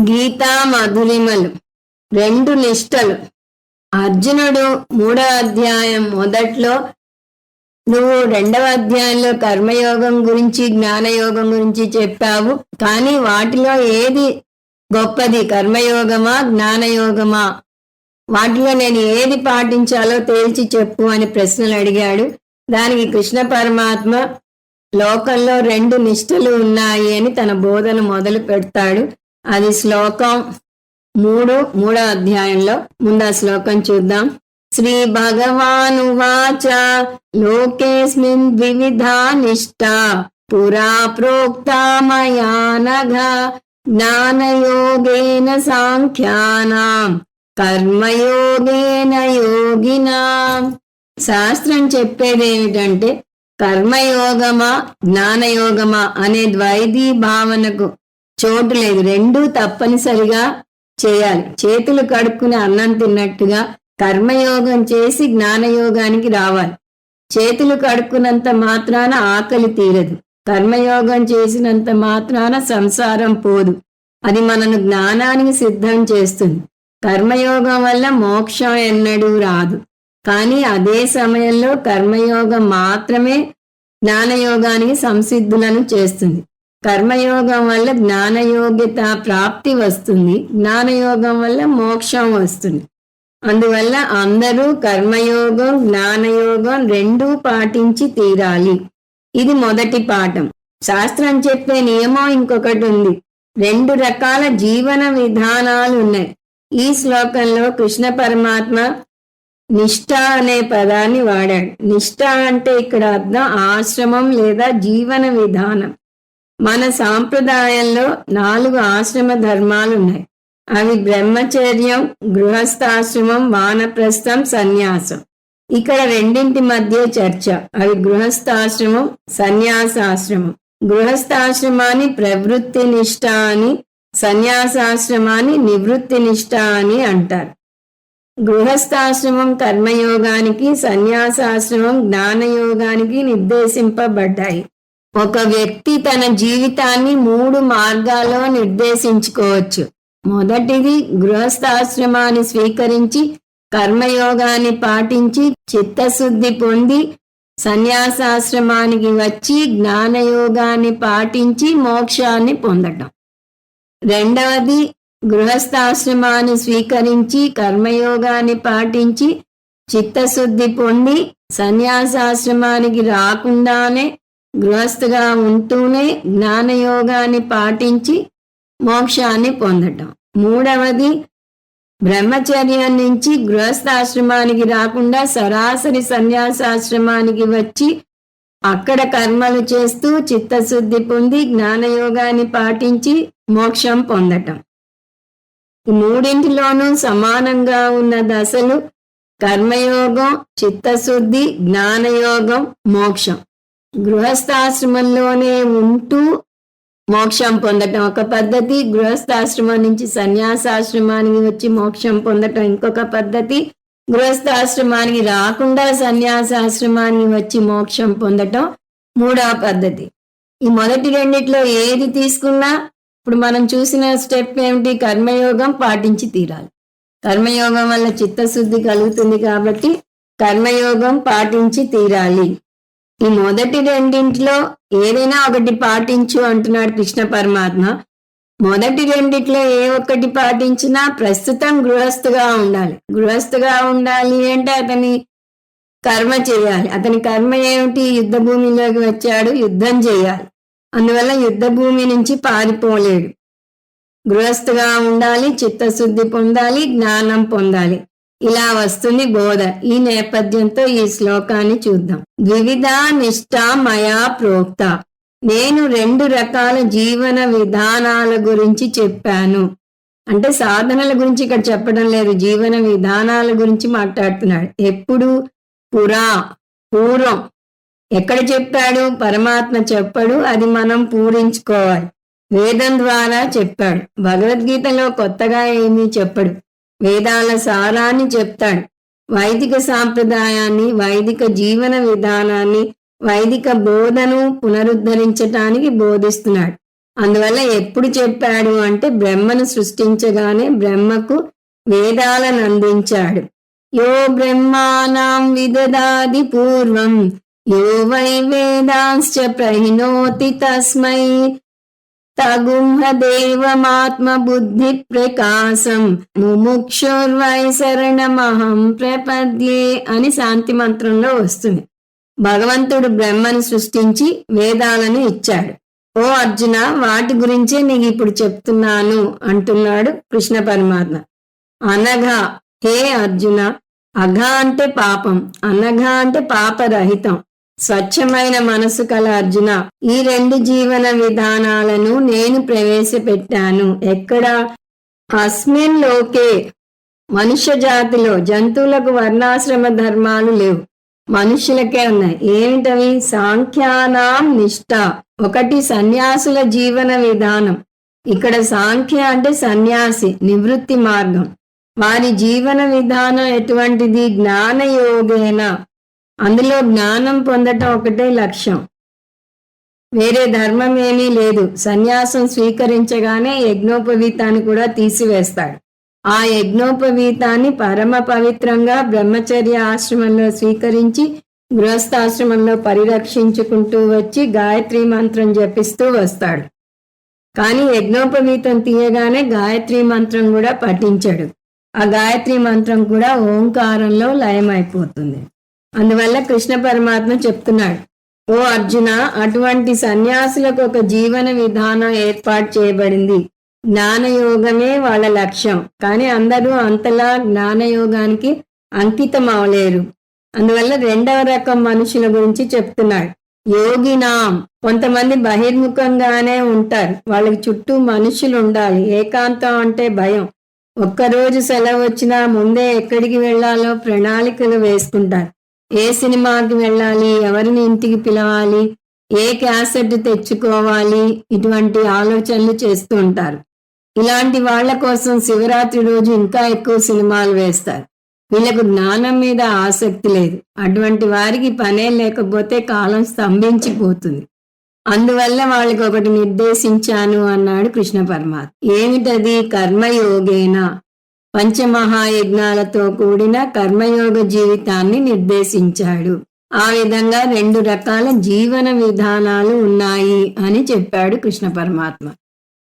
గీతా మధురిమలు రెండు నిష్టలు. అర్జునుడు మూడవ అధ్యాయం మొదట్లో నువ్వు రెండవ అధ్యాయంలో కర్మయోగం గురించి జ్ఞానయోగం గురించి చెప్పావు కానీ వాటిలో ఏది గొప్పది? కర్మయోగమా జ్ఞానయోగమా? వాటిలో నేను ఏది పాటించాలో తేల్చి చెప్పు అని ప్రశ్నలు అడిగాడు. దానికి కృష్ణ పరమాత్మ లోకంలో రెండు నిష్టలు ఉన్నాయి అని తన బోధన మొదలు పెడతాడు. అది శ్లోకం మూడు మూడో అధ్యాయంలో ముందు శ్లోకం చూద్దాం. శ్రీ భగవాను వాచ లోకేస్మిన్ ద్వివిధా నిష్ట పురా ప్రోక్తా మయా నఘ జ్ఞానయోగేన సాంఖ్యానాం కర్మయోగేన యోగినా. శాస్త్రం చెప్పేది ఏమిటంటే కర్మయోగమా జ్ఞానయోగమా అనే ద్వైధీ భావనకు చోటు లేదు. రెండూ తప్పనిసరిగా చేయాలి. చేతులు కడుక్కుని అన్నం తిన్నట్టుగా కర్మయోగం చేసి జ్ఞానయోగానికి రావాలి. చేతులు కడుక్కున్నంత మాత్రాన ఆకలి తీరదు. కర్మయోగం చేసినంత మాత్రాన సంసారం పోదు. అది మనను జ్ఞానానికి సిద్ధం చేస్తుంది. కర్మయోగం వల్ల మోక్షం ఎన్నడూ రాదు. కానీ అదే సమయంలో కర్మయోగం మాత్రమే జ్ఞానయోగానికి సంసిద్ధులను చేస్తుంది. కర్మయోగం వల్ల జ్ఞానయోగ్యత ప్రాప్తి వస్తుంది. జ్ఞానయోగం వల్ల మోక్షం వస్తుంది. అందువల్ల అందరూ కర్మయోగం జ్ఞానయోగం రెండూ పాటించి తీరాలి. ఇది మొదటి పాఠం. శాస్త్రం చెప్పే నియమం ఇంకొకటి ఉంది. రెండు రకాల జీవన విధానాలు ఉన్నాయి. ఈ శ్లోకంలో కృష్ణ పరమాత్మ నిష్ఠ అనే పదాన్ని వాడాడు. నిష్ఠ అంటే ఇక్కడ అర్థం ఆశ్రమం లేదా జీవన విధానం. మన సాంప్రదాయంలో నాలుగు ఆశ్రమ ధర్మాలు ఉన్నాయి అవి బ్రహ్మచర్యం గృహస్థాశ్రమం వానప్రస్థం సన్యాసం. ఇక్కడ రెండింటి మధ్య చర్చ. అవి గృహస్థాశ్రమం సన్యాసాశ్రమం. గృహస్థాశ్రమాన్ని ప్రవృత్తి నిష్ట అని సన్యాసాశ్రమాన్ని నివృత్తి నిష్ట అని అంటారు. గృహస్థాశ్రమం కర్మయోగానికి సన్యాసాశ్రమం జ్ఞానయోగానికి నిర్దేశింపబడ్డాయి. ఒక వ్యక్తి తన జీవితాన్ని మూడు మార్గాల్లో నిర్దేశించుకోవచ్చు. మొదటిది గృహస్థాశ్రమాన్ని స్వీకరించి కర్మయోగాన్ని పాటించి చిత్తశుద్ధి పొంది సన్యాసాశ్రమానికి వచ్చి జ్ఞానయోగాన్ని పాటించి మోక్షాన్ని పొందటం. రెండవది గృహస్థాశ్రమాన్ని స్వీకరించి కర్మయోగాన్ని పాటించి చిత్తశుద్ధి పొంది సన్యాసాశ్రమానికి రాకుండానే గృహస్థగా ఉంటూనే జ్ఞానయోగాన్ని పాటించి మోక్షాన్ని పొందటం. మూడవది బ్రహ్మచర్యం నుంచి గృహస్థాశ్రమానికి రాకుండా సరాసరి సన్యాసాశ్రమానికి వచ్చి అక్కడ కర్మలు చేస్తూ చిత్తశుద్ధి పొంది జ్ఞానయోగాన్ని పాటించి మోక్షం పొందటం. మూడింటిలోనూ సమానంగా ఉన్న దశలు కర్మయోగం చిత్తశుద్ధి జ్ఞానయోగం మోక్షం. గృహస్థాశ్రమంలోనే ఉంటూ మోక్షం పొందటం ఒక పద్ధతి. గృహస్థాశ్రమం నుంచి సన్యాసాశ్రమానికి వచ్చి మోక్షం పొందటం ఇంకొక పద్ధతి. గృహస్థాశ్రమానికి రాకుండా సన్యాసాశ్రమానికి వచ్చి మోక్షం పొందటం మూడవ పద్ధతి. ఈ మొదటి రెండిట్లో ఏది తీసుకున్నా ఇప్పుడు మనం చూసిన స్టెప్ ఏమిటి? కర్మయోగం పాటించి తీరాలి. కర్మయోగం వల్ల చిత్తశుద్ధి కలుగుతుంది కాబట్టి కర్మయోగం పాటించి తీరాలి. ఈ మొదటి రెండింటిలో ఏదైనా ఒకటి పాటించు అంటున్నాడు కృష్ణ పరమాత్మ. మొదటి రెండిట్లో ఏ ఒక్కటి పాటించినా ప్రస్తుతం గృహస్థుగా ఉండాలి. గృహస్థుగా ఉండాలి అంటే అతని కర్మ చేయాలి. అతని కర్మ ఏమిటి? యుద్ధ భూమిలోకి వచ్చాడు యుద్ధం చేయాలి. అందువల్ల యుద్ధ భూమి నుంచి పారిపోలేడు. గృహస్థుగా ఉండాలి చిత్తశుద్ధి పొందాలి జ్ఞానం పొందాలి. ఇలా వస్తుంది బోధ. ఈ నేపథ్యంతో ఈ శ్లోకాన్ని చూద్దాం. ద్వివిధ నిష్ఠ మయా ప్రోక్త. నేను రెండు రకాల జీవన విధానాల గురించి చెప్పాను. అంటే సాధనల గురించి ఇక్కడ చెప్పడం లేదు. జీవన విధానాల గురించి మాట్లాడుతున్నాడు. ఎప్పుడు? పురా పూర్వం. ఎక్కడ చెప్పాడు? పరమాత్మ చెప్పాడు అది మనం పూరించుకోవాలి. వేదం ద్వారా చెప్పాడు. భగవద్గీతలో కొత్తగా ఏమీ చెప్పడు. వేదాల సారాన్ని చెప్తాడు. వైదిక సాంప్రదాయాన్ని వైదిక జీవన విధానాన్ని వైదిక బోధను పునరుద్ధరించటానికి బోధిస్తున్నాడు. అందువల్ల ఎప్పుడు చెప్పాడు అంటే బ్రహ్మను సృష్టించగానే బ్రహ్మకు వేదాలను అందించాడు. యో బ్రహ్మానాం విదదాది పూర్వం యో వై వేదాంశ్చ ప్రహిణోతి తస్మై తగుంహదేవమాత్మ బుద్ధి ప్రకాశం ముముక్షుర్వై శరణమహం ప్రపద్యే అని శాంతి మంత్రంలో వస్తుంది. భగవంతుడు బ్రహ్మను సృష్టించి వేదాలను ఇచ్చాడు. ఓ అర్జున వాటి గురించే నీకు ఇప్పుడు చెప్తున్నాను అంటున్నాడు కృష్ణ పరమాత్మ. అనగా హే అర్జున అఘ అంటే పాపం అనఘ అంటే పాపరహితం స్వచ్ఛమైన మనసు కల అర్జున ఈ రెండు జీవన విధానాలను నేను ప్రవేశపెట్టాను. ఎక్కడ? అస్మిన్ లోకే. మనుష్య జాతిలో జంతువులకు వర్ణాశ్రమ ధర్మాలు లేవు. మనుషులకే ఉన్నాయి. ఏమిటవి? సాంఖ్యానాం నిష్ట. ఒకటి సన్యాసుల జీవన విధానం. ఇక్కడ సాంఖ్య అంటే సన్యాసి నివృత్తి మార్గం. వారి జీవన విధానం ఎటువంటిది? జ్ఞానయోగేన. అందులో జ్ఞానం పొందటం ఒకటే లక్ష్యం. వేరే ధర్మం ఏమీ లేదు. సన్యాసం స్వీకరించగానే యజ్ఞోపవీతాన్ని కూడా తీసివేస్తాడు. ఆ యజ్ఞోపవీతాన్ని పరమ పవిత్రంగా బ్రహ్మచర్య ఆశ్రమంలో స్వీకరించి గృహస్థాశ్రమంలో పరిరక్షించుకుంటూ వచ్చి గాయత్రి మంత్రం జపిస్తూ వస్తాడు. కానీ యజ్ఞోపవీతం తీయగానే గాయత్రి మంత్రం కూడా పఠించాడు. ఆ గాయత్రి మంత్రం కూడా ఓంకారంలో లయమైపోతుంది. అందువల్ల కృష్ణ పరమాత్మ చెప్తున్నాడు ఓ అర్జున అటువంటి సన్యాసులకు ఒక జీవన విధానం ఏర్పాటు చేయబడింది. జ్ఞానయోగమే వాళ్ళ లక్ష్యం. కానీ అందరూ అంతలా జ్ఞానయోగానికి అంకితం అవలేరు అందువల్ల రెండవ రకం మనుషుల గురించి చెప్తున్నాడు యోగినాం. కొంతమంది బహిర్ముఖంగానే ఉంటారు. వాళ్ళకి చుట్టూ మనుషులు ఉండాలి. ఏకాంతం అంటే భయం. ఒక్కరోజు సెలవు వచ్చినా ముందే ఎక్కడికి వెళ్ళాలో ప్రణాళికలు వేసుకుంటారు. ఏ సినిమాకి వెళ్ళాలి ఎవరిని ఇంటికి పిలవాలి ఏ క్యాసెట్ తెచ్చుకోవాలి ఇటువంటి ఆలోచనలు చేస్తూ ఉంటారు. ఇలాంటి వాళ్ళ కోసం శివరాత్రి రోజు ఇంకా ఎక్కువ సినిమాలు వేస్తారు. వీళ్ళకు జ్ఞానం మీద ఆసక్తి లేదు. అటువంటి వారికి పనే లేకపోతే కాలం స్తంభించిపోతుంది. అందువల్ల వాళ్ళకి ఒకటి నిర్దేశించాను అన్నాడు కృష్ణ పరమాత్మ. ఏమిటది కర్మయోగేనా? పంచమహాయజ్ఞాలతో కూడిన కర్మయోగ జీవితాన్ని నిర్దేశించాడు. ఆ విధంగా రెండు రకాల జీవన విధానాలు ఉన్నాయి అని చెప్పాడు కృష్ణ పరమాత్మ.